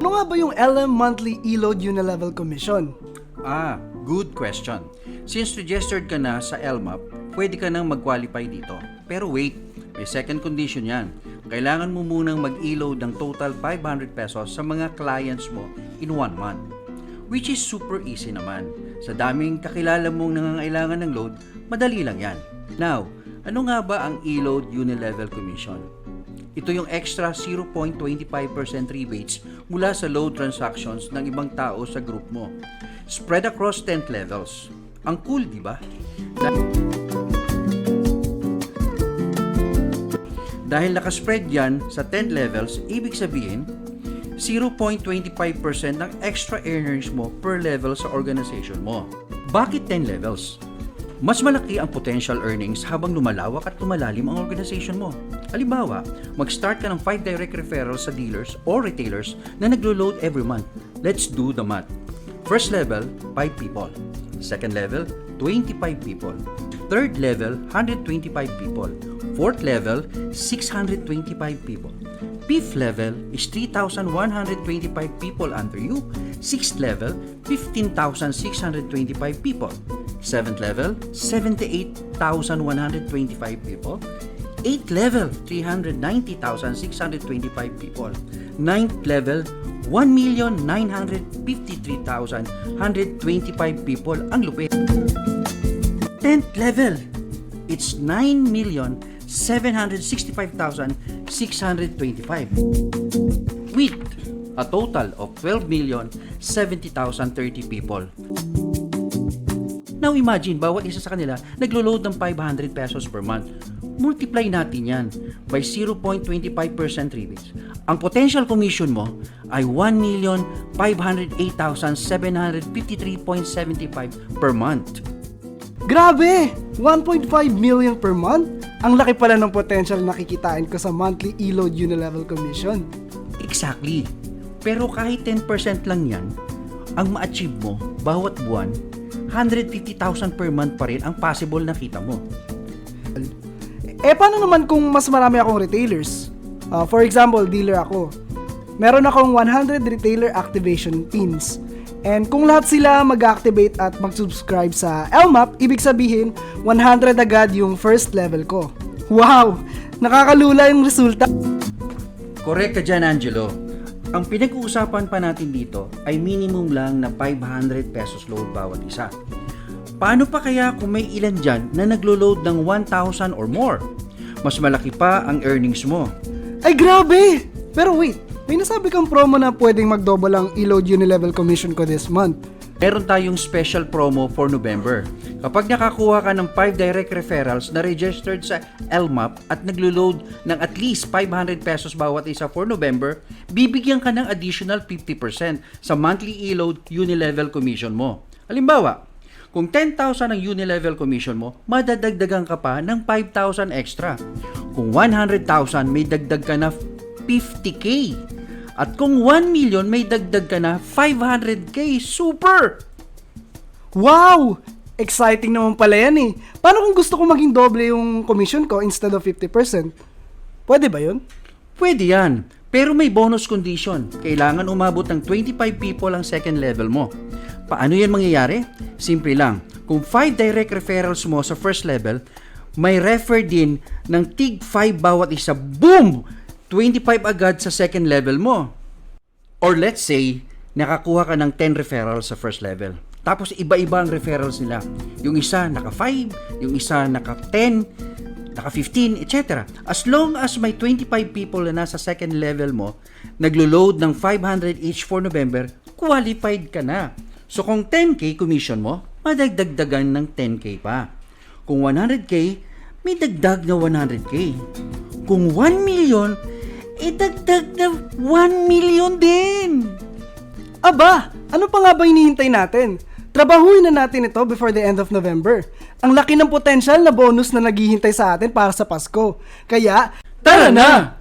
Ano nga ba yung LM Monthly E-Load Unilevel Commission? Ah, good question. Since registered ka na sa LMAP, pwede ka nang mag-qualify dito. Pero wait, may second condition yan. Kailangan mo munang mag-e-load ng total 500 pesos sa mga clients mo in one month. Which is super easy naman. Sa daming kakilala mong nangangailangan ng load, madali lang yan. Now, ano nga ba ang e-load unilevel commission? Ito yung extra 0.25% rebates mula sa load transactions ng ibang tao sa group mo. Spread across 10 levels. Ang cool, di ba? Da- Dahil nakaspread yan sa 10 levels, ibig sabihin, 0.25% ng extra earnings mo per level sa organization mo. Bakit 10 levels? Mas malaki ang potential earnings habang lumalawak at lumalalim ang organization mo. Halimbawa, mag-start ka ng 5 direct referrals sa dealers or retailers na naglo-load every month. Let's do the math. First level, 5 people. Second level, 25 people. Third level, 125 people. Fourth level, 625 people. Fifth level is 3,125 people under you. Sixth level, 15,625 people. Seventh level, 78,125 people. Eighth level, 390,625 people. Ninth level, 1,953,125 people. Ang lupit. 10th level, it's 9,765,625 with a total of 12,070,030 people. Now imagine, bawat isa sa kanila naglo-load ng 500 pesos per month. Multiply natin yan by 0.25% rebates. Ang potential commission mo ay 1,508,753.75 per month. Grabe! 1.5 million per month? Ang laki pala ng potential na kikitain ko sa monthly E-Load Unilevel Commission. Exactly. Pero kahit 10% lang yan, ang ma-achieve mo bawat buwan, 150,000 per month pa rin ang possible na kita mo. Eh paano naman kung mas marami akong retailers? Ah, for example, dealer ako. Meron akong 100 retailer activation pins. And kung lahat sila mag-activate at mag-subscribe sa LMAP, ibig sabihin 100 agad yung first level ko. Wow! Nakakalula yung resulta. Correct ka dyan, Angelo. Ang pinag-uusapan pa natin dito ay minimum lang na 500 pesos load bawat isa. Paano pa kaya kung may ilan dyan na naglo-load ng 1,000 or more? Mas malaki pa ang earnings mo. Ay grabe! Pero wait, may nasabi kang promo na pwedeng mag-double ang E-Load Unilevel Commission ko this month. Meron tayong special promo for November. Kapag nakakuha ka ng 5 direct referrals na registered sa LMAP at naglo-load ng at least 500 pesos bawat isa for November, bibigyan ka ng additional 50% sa monthly e-load unilevel commission mo. Halimbawa, kung 10,000 ang unilevel commission mo, madadagdagan ka pa ng 5,000 extra. Kung 100,000, may dagdag ka na 50k. At kung 1 million, may dagdag ka na 500k. Super! Wow! Exciting naman pala yan eh. Paano kung gusto ko maging doble yung commission ko instead of 50%? Pwede ba yun? Pwede yan. Pero may bonus condition. Kailangan umabot ng 25 people ang second level mo. Paano yan mangyayari? Simple lang. Kung 5 direct referrals mo sa first level, may refer din ng tig 5 bawat isa. Boom! 25 agad sa second level mo. Or let's say, nakakuha ka ng 10 referrals sa first level. Tapos iba-iba ang referrals nila. Yung isa naka 5, yung isa naka 10, naka 15, etc. As long as may 25 people na nasa second level mo, naglo-load ng 500 each for November, qualified ka na. So kung 10k commission mo, madagdagdagan ng 10k pa. Kung 100k, may dagdag na 100k. Kung 1 million, idagdag na 1 million din. Aba, ano pa nga ba hinihintay natin? Trabahuin na natin ito before the end of November. Ang laki ng potential na bonus na naghihintay sa atin para sa Pasko. Kaya, Tara na!